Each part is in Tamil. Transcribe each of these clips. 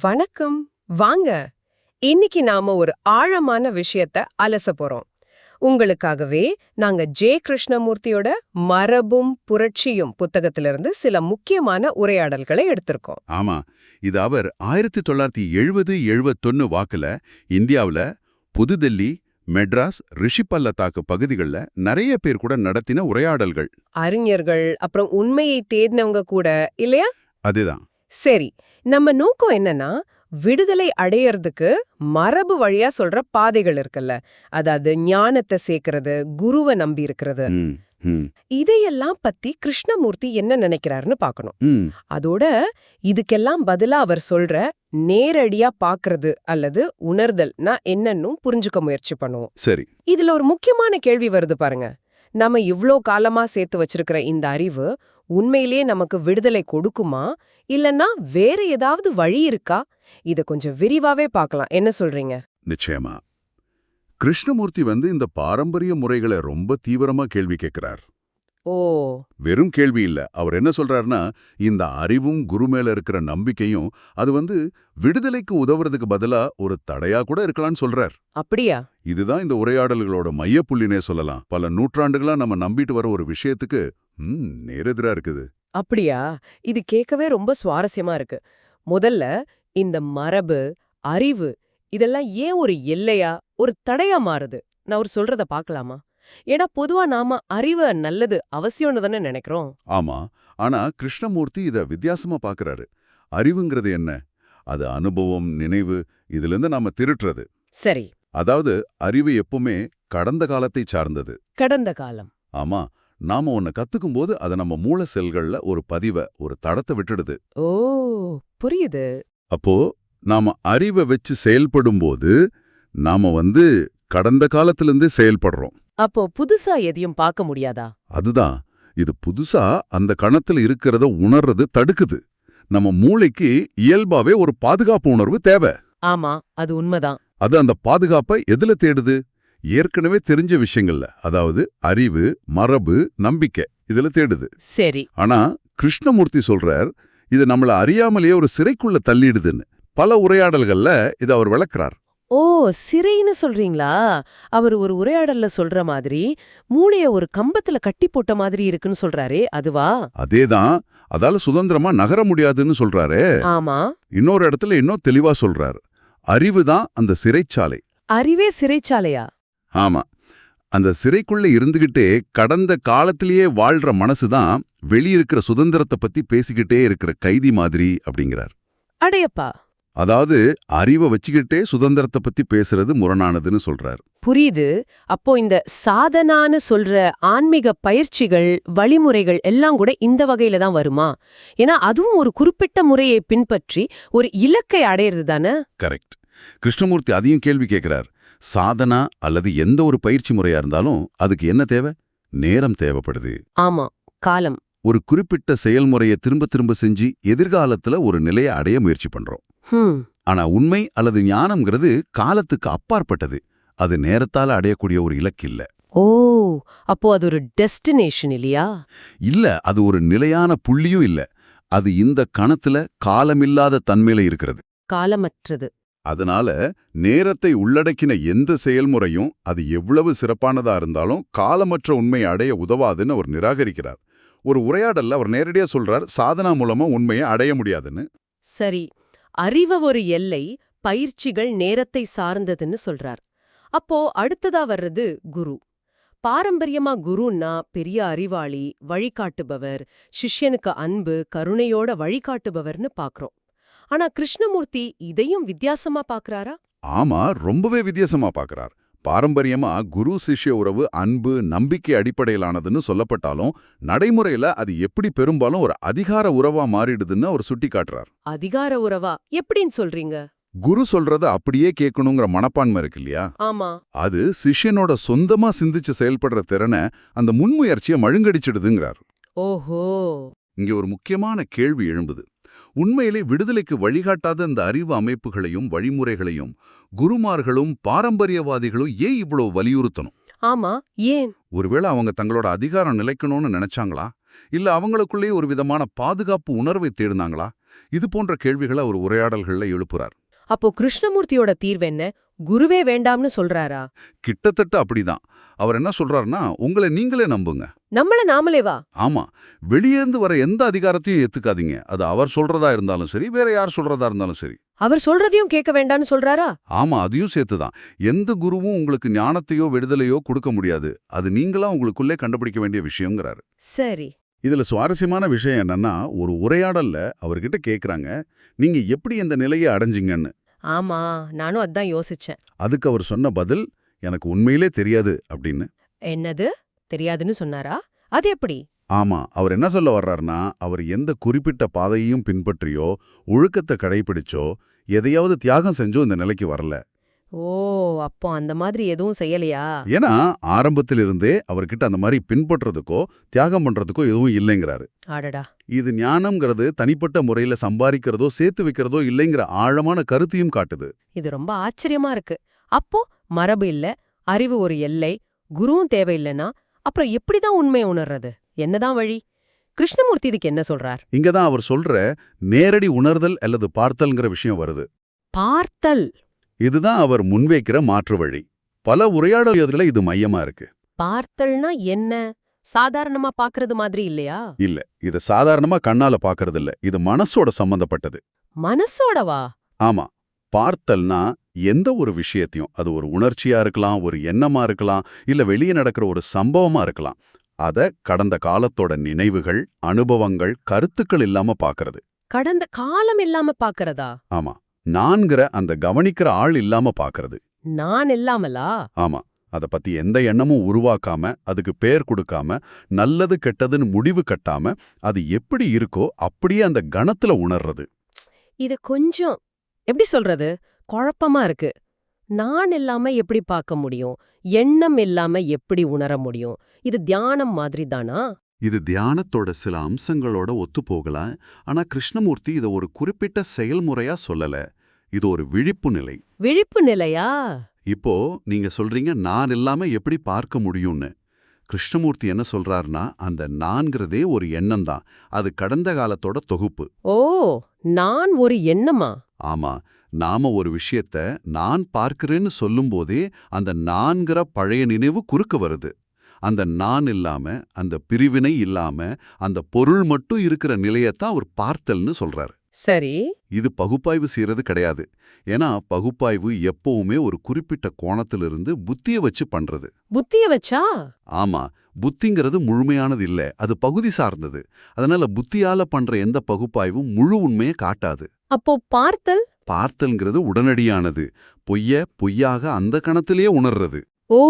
வணக்கம். வாங்க. இன்னைக்கு நாம ஒரு ஆழமான விஷயத்த அலச போறோம். உங்களுக்காகவே நாங்க ஜே. கிருஷ்ணமூர்த்தியோட மரபும் புரட்சியும் புத்தகத்திலிருந்து சில முக்கியமான உரையாடல்களை எடுத்திருக்கோம். ஆமா. இது அவர் ஆயிரத்தி தொள்ளாயிரத்தி எழுபது எழுபத்தொன்னு வாக்குல இந்தியாவுல புதுதில்லி மெட்ராஸ் ரிஷி பள்ளத்தாக்கு பகுதிகளில் நிறைய பேர் கூட நடத்தின உரையாடல்கள். அறிஞர்கள் அப்புறம் உண்மையை தேடினவங்க கூட இல்லையா? அதுதான். சரி நம்ம நோக்கம் என்னன்னா விடுதலை அடையறதுக்கு மரபு வழியா சொல்ற பாதைகள் இருக்குல்ல. அதாவது ஞானத்தை சேர்க்கறது குருவை நம்பி இருக்கிறது. இதையெல்லாம் பத்தி கிருஷ்ணமூர்த்தி என்ன நினைக்கிறாருன்னு பார்க்கணும். ம். அதோட இதுக்கெல்லாம் பதிலா அவர் சொல்ற நேரடியா பாக்குறது அல்லது உணர்தல்னா என்னன்னும் புரிஞ்சுக்க முயற்சி பண்ணுவோம். சரி. இதுல ஒரு முக்கியமான கேள்வி வருது பாருங்க. நம்ம இவ்ளோ காலமா சேர்த்து வச்சிருக்கிற இந்த அறிவு உண்மையிலேயே நமக்கு விடுதலை கொடுக்குமா? இல்லனா வேற ஏதாவது வழி இருக்கா? இத கொஞ்சம் விரிவாவே பார்க்கலாம். என்ன சொல்றீங்க? நிச்சயமா. கிருஷ்ணமூர்த்தி வந்து இந்த பாரம்பரிய முறைகளை ரொம்ப தீவிரமா கேள்வி கேட்கிறார். ஓ. வெறும் கேள்வி இல்ல. அவர் என்ன சொல்றாருன்னா இந்த அறிவும் குரு மேல இருக்கிற நம்பிக்கையும் அது வந்து விடுதலைக்கு உதவுறதுக்கு பதிலா ஒரு தடையா கூட இருக்கலாம்னு சொல்றார். அப்படியா? இதுதான் இந்த உரையாடல்களோட மையப்புள்ளினே சொல்லலாம். பல நூற்றாண்டுகளா நம்ம நம்பிட்டு வர ஒரு விஷயத்துக்கு ம், நேரெதிரா இருக்குது. அப்படியா? இது கேட்கவே ரொம்ப சுவாரஸ்யமா இருக்கு. முதல்ல இந்த மரபு அறிவு இதெல்லாம் ஏன் ஒரு எல்லையா ஒரு தடையா மாறுது? நான் ஒரு சொல்றத பார்க்கலாமா ஏன்னா பொதுவா நாம அறிவை நல்லது அவசியம்னு தானே நினைக்கிறோம். ஆமா. ஆனா கிருஷ்ணமூர்த்தி இத வித்தியாசமா பாக்குறாரு. அறிவுங்கிறது என்ன? அது அனுபவம் நினைவு இதிலிருந்து நாம திருட்டுறது. சரி. அதாவது அறிவு எப்பவுமே கடந்த காலத்தை சார்ந்தது. கடந்த காலம். ஆமா. நாம ஒன்ன கத்துக்கும் போது அதை நம்ம மூளை செல்கள்ல ஒரு பதிவை ஒரு தடத்தை விட்டுடுது. ஓ புரியுது. அப்போ நாம அறிவை வச்சு செயல்படும்போது நாம வந்து கடந்த காலத்திலிருந்தே செயல்படுறோம். அப்போ புதுசா எதையும் பார்க்க முடியாதா? அதுதான். இது புதுசா அந்த கணத்துல இருக்கிறத உணர்றது தடுக்குது. நம்ம மூளைக்கு இயல்பாவே ஒரு பாதுகாப்பு உணர்வு தேவை. ஆமா அது உண்மைதான். அது அந்த பாதுகாப்பை எதுல தேடுது? ஏற்கனவே தெரிஞ்ச விஷயங்கள்ல. அதாவது அறிவு மரபு நம்பிக்கை இதுல தேடுது. சரி. ஆனா கிருஷ்ணமூர்த்தி சொல்றார் இது நம்மள அறியாமலேயே ஒரு சிறைக்குள்ள தள்ளிடுதுன்னு. பல உரையாடல்கள்ல இதை அவர் விளக்குறார். ஓ சிறைன்னு சொல்றீங்களா? அவர் ஒரு உரையாடல்ல சொல்ற மாதிரி மூளைய ஒரு கம்பத்துல கட்டி போட்ட மாதிரி இருக்குன்னு சொல்றாரே அதுவா? அதேதான் அதால சுதந்திரமா நகர முடியாதுன்னு சொல்றாரே. ஆமா. இன்னொரு இடத்துல இன்னும் தெளிவா சொல்றார் அறிவுதான் அந்த சிறைச்சாலை. அறிவே சிறைச்சாலையா? ஆமா. அந்த சிறைக்குள்ள இருந்துகிட்டே கடந்த காலத்திலேயே வாழ்ற மனசுதான் வெளியிருக்கிற சுதந்திரத்தை பத்தி பேசிக்கிட்டே இருக்கிற கைதி மாதிரி அப்படிங்கிறார். அடையப்பா. அதாவது அறிவை வச்சுக்கிட்டே சுதந்திரத்தை பத்தி பேசுறது முரணானதுன்னு சொல்றார். புரியுது. அப்போ இந்த சாதனான்னு சொல்ற ஆன்மீக பயிற்சிகள் வழிமுறைகள் எல்லாம் கூட இந்த வகையில தான் வருமா? ஏன்னா அதுவும் ஒரு குறிப்பிட்ட முறையை பின்பற்றி ஒரு இலக்கை அடையிறது தானே கரெக்ட். கிருஷ்ணமூர்த்தி அதையும் கேள்வி கேட்கிறார். சாதனா அல்லது எந்த ஒரு பயிற்சி முறையா இருந்தாலும் அதுக்கு என்ன தேவை? நேரம் தேவைப்படுது. ஆமா காலம். ஒரு குறிப்பிட்ட செயல்முறையை திரும்ப திரும்ப செஞ்சு எதிர்காலத்துல ஒரு நிலையை அடைய முயற்சி பண்றோம். ஆனா உண்மை அல்லது ஞானம்ங்கிறது காலத்துக்கு அப்பாற்பட்டது. அது நேரத்தால அடையக்கூடிய ஒரு இலக்கு இல்ல. ஓ அப்போ அது ஒரு டெஸ்டினேஷன் இல்லையா? இல்ல அது ஒரு நிலையான புள்ளியும் இல்ல. அது இந்த கணத்துல காலமில்லாத தன்மையில இருக்கிறது. காலமற்றது. அதனால நேரத்தை உள்ளடக்கின எந்த செயல்முறையும் அது எவ்வளவு சிறப்பானதா இருந்தாலும் காலமற்ற உண்மையை அடைய உதவாதுன்னு அவர் நிராகரிக்கிறார். ஒரு உரையாடல்ல அவர் நேரடியா சொல்றார் சாதனா மூலமா உண்மையை அடைய முடியாதுன்னு. சரி அறிவ ஒரு எல்லை பயிற்சிகள் நேரத்தை சார்ந்ததுன்னு சொல்றார். அப்போ அடுத்ததா வர்றது குரு. பாரம்பரியமா குருன்னா பெரிய அறிவாளி வழிகாட்டுபவர் சிஷ்யனுக்கு அன்பு கருணையோட வழிகாட்டுபவர்னு பாக்குறோம். ஆனா கிருஷ்ணமூர்த்தி இதையும் வித்தியாசமா பாக்குறாரா? ஆமா ரொம்பவே வித்தியாசமா பார்க்கறார் பாரம்பரியமா குரு சிஷ்ய உறவு அன்பு நம்பிக்கை அடிப்படையிலானதுன்னு சொல்லப்பட்டாலும் நடைமுறையில அது எப்படி பெரும்பாலும் ஒரு அதிகார உறவா மாறிடுதுன்னு அவர் சுட்டி காட்டுறார் அதிகார உறவா? எப்படின்னு சொல்றீங்க? குரு சொல்றத அப்படியே கேட்கணுங்கிற மனப்பான்மை இருக்கு இல்லையா? ஆமா. அது சிஷ்யனோட சொந்தமா சிந்திச்சு செயல்படுற திறனை அந்த முன்முயற்சியை மழுங்கடிச்சிடுதுங்கிறார். ஓஹோ. இங்க ஒரு முக்கியமான கேள்வி எழும்புது. உண்மையிலே விடுதலைக்கு வழிகாட்டாத இந்த அறிவு அமைப்புகளையும் வழிமுறைகளையும் குருமார்களும் பாரம்பரியவாதிகளும் ஏன் இவ்வளவு வலியுறுத்தணும்? ஆமா ஏன்? ஒருவேளை அவங்க தங்களோட அதிகாரம் நிலைக்கணும்னு நினைச்சாங்களா? இல்ல அவங்களுக்குள்ளேயே ஒரு விதமான பாதுகாப்பு உணர்வை தேடினாங்களா? இது போன்ற கேள்விகளை அவர் உரையாடல்கள்ல எழுப்புறார். அப்போ கிருஷ்ணமூர்த்தியோட தீர்வு என்ன? குருவே வேண்டாம்னு சொல்றாரா? கிட்டத்தட்ட அப்படிதான். அவர் என்ன சொல்றாருன்னா உங்களை நீங்களே நம்புங்க. நம்மள நாமளே வா. ஆமா. வெளியேந்து வர எந்த அதிகாரத்தையும் ஏத்துக்காதீங்க. அது அவர் சொல்றதா இருந்தாலும் சரி வேற யார் சொல்றதா இருந்தாலும் சரி. அவர் சொல்றதையும் கேட்க வேண்டாம்னு சொல்றாரா? ஆமா அதையும் சேர்த்துதான். எந்த குருவும் உங்களுக்கு ஞானத்தையோ விடுதலையோ கொடுக்க முடியாது. அது நீங்களா உங்களுக்குள்ளே கண்டுபிடிக்க வேண்டிய விஷயங்கிறாரு. சரி. இதுல சுவாரஸ்யமான விஷயம் என்னன்னா ஒரு உரையாடல்ல அவர்கிட்ட கேக்குறாங்க நீங்க எப்படி இந்த நிலையை அடைஞ்சீங்கன்னு? ஆமா நானும் அதான் யோசிச்சேன். அதுக்கு அவர் சொன்ன பதில் எனக்கு உண்மையிலே தெரியாது அப்படின்னு. என்னது? தெரியாதுன்னு சொன்னாரா? அது எப்படி? ஆமா அவர் என்ன சொல்ல வர்றாருன்னா அவர் எந்த குறிப்பிட்ட பாதையையும் பின்பற்றியோ ஒழுக்கத்தை கடைபிடிச்சோ எதையாவது தியாகம் செஞ்சோ இந்த நிலைக்கு வரல. ஓ அப்போ அந்த மாதிரி எதுவும் செய்யலையா? ஏன்னா ஆரம்பத்திலிருந்தே அவர்கிட்ட அந்த மாதிரி பின்பற்றதுக்கோ தியாகம் பண்றதுக்கோ எதுவும் இல்லைங்கிறாரு. ஆடடா இது ஞானம்ங்கிறது தனிப்பட்ட முறையில சம்பாதிக்கிறதோ சேர்த்து வைக்கிறதோ இல்லைங்கிற ஆழமான கருத்தையும் காட்டுது. இது ரொம்ப ஆச்சரியமா இருக்கு. அப்போ மரபு இல்ல அறிவு ஒரு எல்லை குருவும் தேவையில்லைன்னா அப்புறம் எப்படிதான் உண்மையை உணர்றது? என்னதான் வழி? கிருஷ்ணமூர்த்தி இதுக்கு என்ன சொல்றார்? இங்கதான் அவர் சொல்ற நேரடி உணர்தல் அல்லது பார்த்தல்ங்கிற விஷயம் வருது. பார்த்தல். இதுதான் அவர் முன்வைக்கிற மாற்று வழி. பல உரையாடல்களில் இது மையமா இருக்கு. பார்த்தல்னா என்ன? சாதாரணமா பாக்குறது மாதிரி இல்லையா? இல்ல இது சாதாரணமா கண்ணால பாக்குறது இல்ல இது மனசோட சம்பந்தப்பட்டது. மனசோடவா? ஆமா பார்த்தல்னா எந்த ஒரு விஷயத்தையும் அது ஒரு உணர்ச்சியா இருக்கலாம் ஒரு எண்ணமா இருக்கலாம் இல்ல வெளியே நடக்கிற ஒரு சம்பவமா இருக்கலாம். அத கடந்த காலத்தோட நினைவுகள் அனுபவங்கள் கருத்துக்கள் இல்லாம பாக்குறது கடந்த காலம் இல்லாம பாக்குறதா ஆமா. நான்கிற அந்த கவனிக்கிற ஆள் இல்லாம பாக்குறது. நான் இல்லாமலா? ஆமா. அத பத்தி எந்த எண்ணமும் உருவாக்காம அதுக்கு பேர் கொடுக்காம நல்லது கெட்டதுன்னு முடிவு கட்டாம அது எப்படி இருக்கோ அப்படியே அந்த கணத்துல உணர்றது. இது கொஞ்சம் எப்படி சொல்றது? குழப்பமா இருக்கு. நான் இல்லாம எப்படி பார்க்க முடியும்? எண்ணம் இல்லாம எப்படி உணர முடியும்? இது தியானம் மாதிரி தானா இது தியானத்தோட சில அம்சங்களோட ஒத்துப்போகலாம் ஆனா கிருஷ்ணமூர்த்தி இத ஒரு குறிப்பிட்ட செயல்முறையா சொல்லல. இது ஒரு விழிப்பு நிலை. விழிப்பு நிலையா? இப்போ நீங்க சொல்றீங்க நான் இல்லாம எப்படி பார்க்க முடியும்னு? கிருஷ்ணமூர்த்தி என்ன சொல்றாருன்னா அந்த நான்கிறதே ஒரு எண்ணம் தான். அது கடந்த காலத்தோட தொகுப்பு. ஓ நான் ஒரு எண்ணமா? ஆமா. நாம ஒரு விஷயத்த நான் பார்க்கிறேன்னு சொல்லும்போதே அந்த நான்கிற பழைய நினைவு குறுக்க வருது. அந்த நான் இல்லாம அந்த பிரிவினை இல்லாம அந்த பொருள் மட்டும் இருக்கிற நிலையத்தான் அவர் பார்த்தல்னு சொல்றாரு. சரி. இது பகுப்பாய்வு செய்யறது கிடையாது. ஏன்னா பகுப்பாய்வு எப்பவுமே ஒரு குறிப்பிட்ட கோணத்திலிருந்து புத்திய வச்சு பண்றது. புத்திய வச்சா? ஆமா புத்திங்கிறது முழுமையானது இல்ல. அது பகுதி சார்ந்தது. அதனால புத்தியால பண்ற எந்த பகுப்பாய்வும் முழு உண்மையை காட்டாது. அப்போ பார்த்தல்? பார்த்தல்ங்கிறது உடனடியானது. பொய்ய பொய்யாக அந்த கணத்திலேயே உணர்றது. ஓ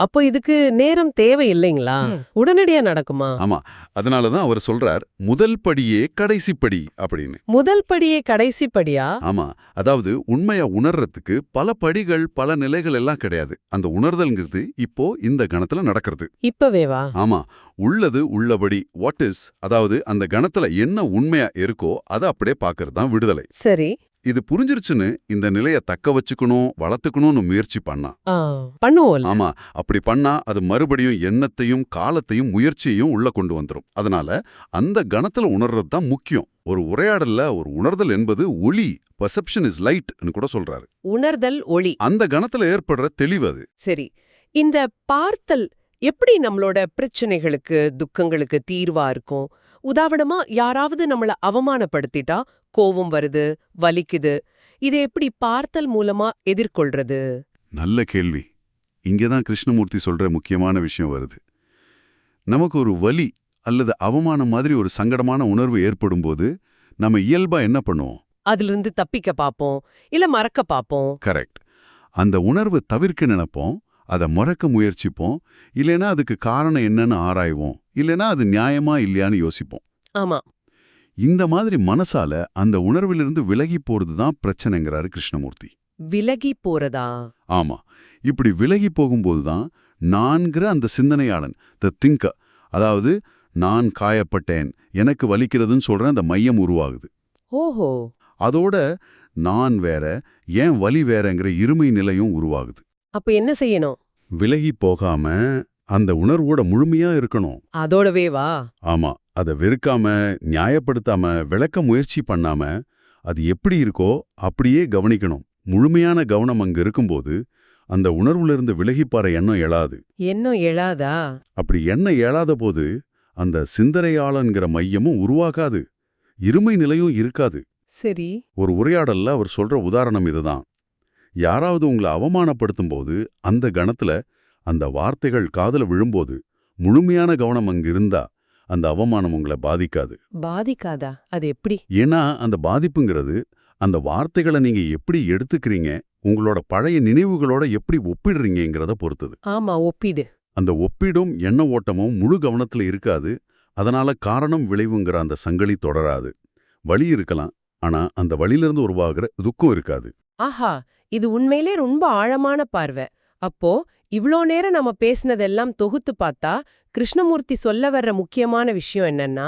அப்போ இதுக்கு நேரம் தேவை இல்லைங்களா உடனடியா நடக்குமா? ஆமா அதனாலதான் அவர் சொல்றார் முதல் படியே கடைசி படி அப்படின்னு. முதல் படியே கடைசி படியா? ஆமா அதாவது உண்மைய உணர்றதுக்கு பல படிகள் பல நிலைகள் எல்லாம் கிடையாது. அந்த உணர்தல்ங்கிறது இப்போ இந்த கணத்துல நடக்கிறது. இப்பவே வா. ஆமா உள்ளது உள்ளபடி வாட் இஸ் அதாவது அந்த கணத்துல என்ன உண்மையா இருக்கோ அதை அப்படியே பாக்குறது தான் விடுதலை. சரி. இது புரிஞ்சிருச்சுன்னு இந்த நிலைய தக்க வச்சுக்கணும் வளர்த்துக்கணும்னு முயற்சி பண்ணா. ஆ, பண்ணுவோம்ல. ஆமா அப்படி பண்ணா அது மறுபடியும் எண்ணத்தையும் காலத்தையும் முயற்சியையும் உள்ள கொண்டு வந்துரும். அதனால அந்த கணத்துல உணர்றது தான் முக்கியம். ஒரு உரையாடல்ல ஒரு உணர்தல் என்பது ஒளி பர்செப்ஷன் இஸ் லைட்னு கூட சொல்றாரு. உணர்தல் ஒளி. அந்த கணத்துல ஏற்படுற தெளிவு அது. சரி. இந்த பார்த்தல் எப்படி நம்மளோட பிரச்சனைகளுக்கு துக்கங்களுக்கு தீர்வா இருக்கும்? உதாரணமா யாராவது நம்மள அவமானப்படுத்திட்டா கோவம் வருது வலிக்குது. இதை எப்படி பார்த்தல் மூலமா எதிர்கொள்றது? நல்ல கேள்வி. இங்கதான் கிருஷ்ணமூர்த்தி சொல்ற முக்கியமான விஷயம் வருது. நமக்கு ஒரு வலி அல்லது அவமானம் மாதிரி ஒரு சங்கடமான உணர்வு ஏற்படும்போது நம்ம இயல்பா என்ன பண்ணுவோம்? அதிலிருந்து தப்பிக்க பாப்போம் இல்ல மறக்க பாப்போம் கரெக்ட். அந்த உணர்வு தவிர்க்க நினைப்போம் அதை மறக்க முயற்சிப்போம். இல்லைன்னா அதுக்கு காரணம் என்னன்னு ஆராய்வோம். இல்லைன்னா அது நியாயமா இல்லையான்னு யோசிப்போம். ஆமா. இந்த மாதிரி மனசால அந்த உணர்விலிருந்து விலகி போறது தான் பிரச்சனைங்கிறாரு கிருஷ்ணமூர்த்தி. விலகி போறதா? ஆமா. இப்படி விலகி போகும்போது தான் நான்கிற அந்த சிந்தனையாளன் த திங்கர் அதாவது நான் காயப்பட்டேன் எனக்கு வலிக்கிறதுன்னு சொல்ற அந்த மையம் உருவாகுது. ஓஹோ. அதோட நான் வேற ஏன் வலி வேறங்கிற இருமை நிலையும் உருவாகுது. அப்ப என்ன செய்யணும்? விலகி போகாம அந்த உணர்வோட முழுமையா இருக்கணும். அதோடவே வா. ஆமா அதை வெறுக்காம நியாயப்படுத்தாம விளக்க முயற்சி பண்ணாம அது எப்படி இருக்கோ அப்படியே கவனிக்கணும். முழுமையான கவனம் அங்க இருக்கும்போது அந்த உணர்வுல இருந்து விலகிப்பாற எண்ணம் எழாது. எண்ணம் எழாதா? அப்படி எண்ணம் எழாத போது அந்த சிந்தனையாளன்கிற மையமும் உருவாகாது. இருமை நிலையும் இருக்காது. சரி. ஒரு உரையாடல்ல அவர் சொல்ற உதாரணம் இதுதான். யாராவது உங்களை அவமானப்படுத்தும் போது அந்த கணத்துல அந்த வார்த்தைகள் காதுல விழும்போது முழுமையான கவனம் அங்க இருந்தா அந்த அவமானம் உங்களை பாதிக்காது. பாதிக்காதா? அது எப்படி? ஏன்னா அந்த பாதிப்புங்கிறது அந்த வார்த்தைகளை நீங்க எப்படி எடுத்துக்கிறீங்க உங்களோட பழைய நினைவுகளோட எப்படி ஒப்பிடுறீங்கங்கிறத பொறுத்தது. ஆமா ஒப்பீடு. அந்த ஒப்பீடும் எண்ண ஓட்டமும் முழு கவனத்துல இருக்காது அதனால காரணம் விளைவுங்கிற அந்த சங்கிலி தொடராது. வலி இருக்கலாம் ஆனா அந்த வழியிலிருந்து உருவாகிற துக்கம் இருக்காது. ஆஹா! இது உண்மையிலே ரொம்ப ஆழமான பார்வை. அப்போ இவ்ளோ நேரம் நம்ம பேசினதெல்லாம் தொகுத்து பார்த்தா கிருஷ்ணமூர்த்தி சொல்ல வர்ற முக்கியமான விஷயம் என்னன்னா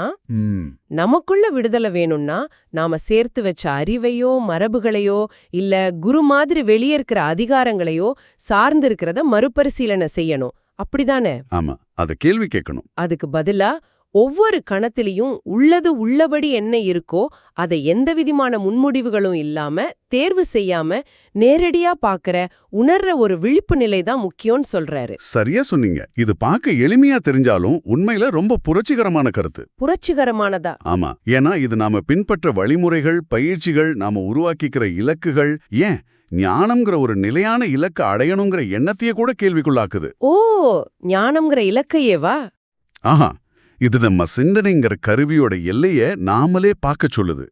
நமக்குள்ள விடுதலை வேணும்னா நாம சேர்த்து வச்ச அறிவையோ மரபுகளையோ இல்ல குரு மாதிரி வெளியே இருக்கிற அதிகாரங்களையோ சார்ந்து இருக்கிறத மறுபரிசீலனை செய்யணும். அப்படிதானே? ஆமா. அத கேள்வி கேட்கணும். அதுக்கு பதிலா ஒவ்வொரு கணத்திலையும் உள்ளது உள்ளபடி என்ன இருக்கோ அதை எந்த விதமான முன்முடிவுகளும் இல்லாம தேர்வு செய்யாம நேரடியா பாக்குற உணர்ற ஒரு விழிப்பு நிலை தான் முக்கியம்னு சொல்றாரு. சரியா சொன்னீங்க. இது பார்க்க எளிமையா தெரிஞ்சாலும் உண்மையில ரொம்ப புரட்சிகரமான கருத்து. புரட்சிகரமானதா? ஆமா. ஏன்னா இது நாம பின்பற்ற வழிமுறைகள் பயிற்சிகள் நாம உருவாக்கிக்கிற இலக்குகள் ஏன் ஞானம்ங்கிற ஒரு நிலையான இலக்கு அடையணுங்கிற எண்ணத்தையே கூட கேள்விக்குள்ளாக்குது. ஓ! ஞானம்ங்கிற இலக்கையேவா? ஆஹா. இது நம்ம சிந்தனைங்கிற கருவியோட எல்லைய நாமளே பார்க்க சொல்லுது.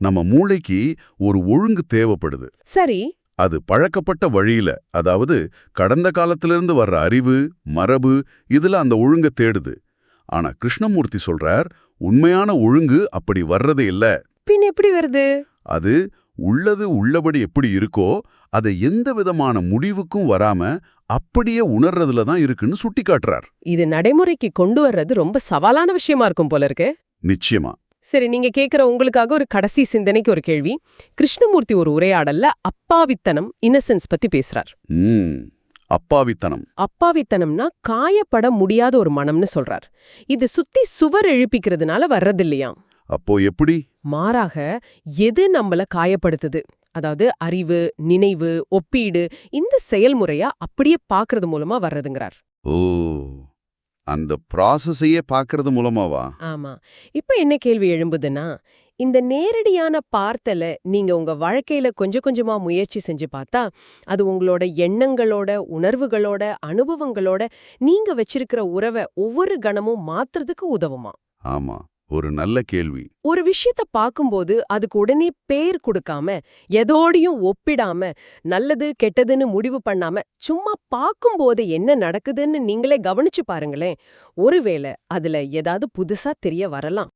நம்ம மூளைக்கு ஒரு ஒழுங்கு தேவைப்படுது. சரி. அது பழக்கப்பட்ட வழியில அதாவது கடந்த காலத்திலிருந்து வர்ற அறிவு மரபு இதுல அந்த ஒழுங்க தேடுது. ஆனா கிருஷ்ணமூர்த்தி சொல்றார் உண்மையான ஒழுங்கு அப்படி வர்றதே இல்ல. பின் எப்படி வருது? அது உள்ளது உள்ளபடி எப்படி இருக்கோ அதை எந்த விதமான முடிவுக்கும் வராம அப்படியே உணர்றதுல தான் இருக்குன்னு சுட்டி காட்டுறார். இது நடைமுறைக்கு கொண்டு வர்றது ரொம்ப சவாலான விஷயமா இருக்கும் போல இருக்கு. நிச்சயமா. சரி நீங்க கேக்குற உங்களுக்காக ஒரு கடைசி சிந்தனைக்கு ஒரு கேள்வி. கிருஷ்ணமூர்த்தி ஒரு உரையாடல்ல அப்பாவித்தனம் இன்னசென்ஸ் பத்தி பேசுறார். அப்பாவித்தனம். அப்பாவித்தனம்னா காயப்பட முடியாத ஒரு மனம்னு சொல்றார். இது சுத்தி சுவர் எழுப்பிக்கிறதுனால வர்றதில்லையாம். அப்போ எப்படி? மாறாக எது நம்மள காயப்படுத்துது? அதாவது அறிவு நினைவு ஒப்பீடு இந்த செயல்முறையா அப்படியே பாக்குறது மூலமா வர்றதுங்கிறார். ஓ அந்த ப்ராசஸையே பார்க்கறது மூலமாவா? ஆமா. இப்ப என்ன கேள்வி எழும்புதுன்னா இந்த நேரடியான பார்த்தல நீங்க உங்க வாழ்க்கையில கொஞ்சம் கொஞ்சமா முயற்சி செஞ்சு பார்த்தா அது உங்களோட எண்ணங்களோட உணர்வுகளோட அனுபவங்களோட நீங்க வச்சிருக்கிற உறவை ஒவ்வொரு கணமும் மாத்துறதுக்கு உதவுமா? ஆமா. ஒரு நல்ல கேள்வி. ஒரு விஷயத்த பார்க்கும்போது அதுக்கு உடனே பேர் கொடுக்காம எதோடையும் ஒப்பிடாம நல்லது கெட்டதுன்னு முடிவு பண்ணாம சும்மா பார்க்கும்போது என்ன நடக்குதுன்னு நீங்களே கவனிச்சு பாருங்களேன். ஒருவேளை அதுல ஏதாவது புதுசா தெரிய வரலாம்.